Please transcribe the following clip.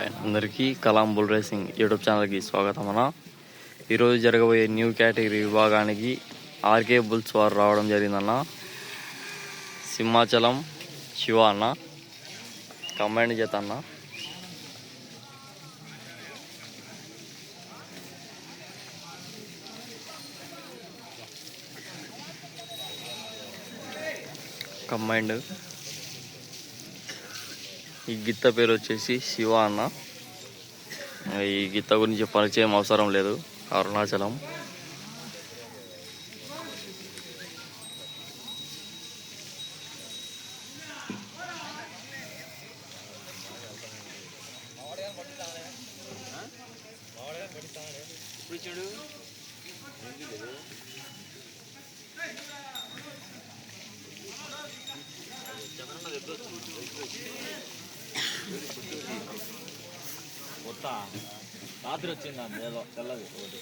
Hi అందరికీ Kalam bull racing YouTube ఛానల్కి స్వాగతం అన్న ఈరోజు జరగబోయే న్యూ కేటగిరీ విభాగానికి ఆర్కే బుల్స్ వారు రావడం జరిగిందన్న. సింహాచలం శివ అన్న. కంబైండ్ చేత అన్న. కంబైండ్ ఈ గిత్త పేరు వచ్చేసి శివ అన్న. ఈ గిత్త గురించి పరిచయం అవసరం లేదు. అరుణాచలం. కొత్త రాత్రి వచ్చింది ఏదో తెల్లది ఒకటి.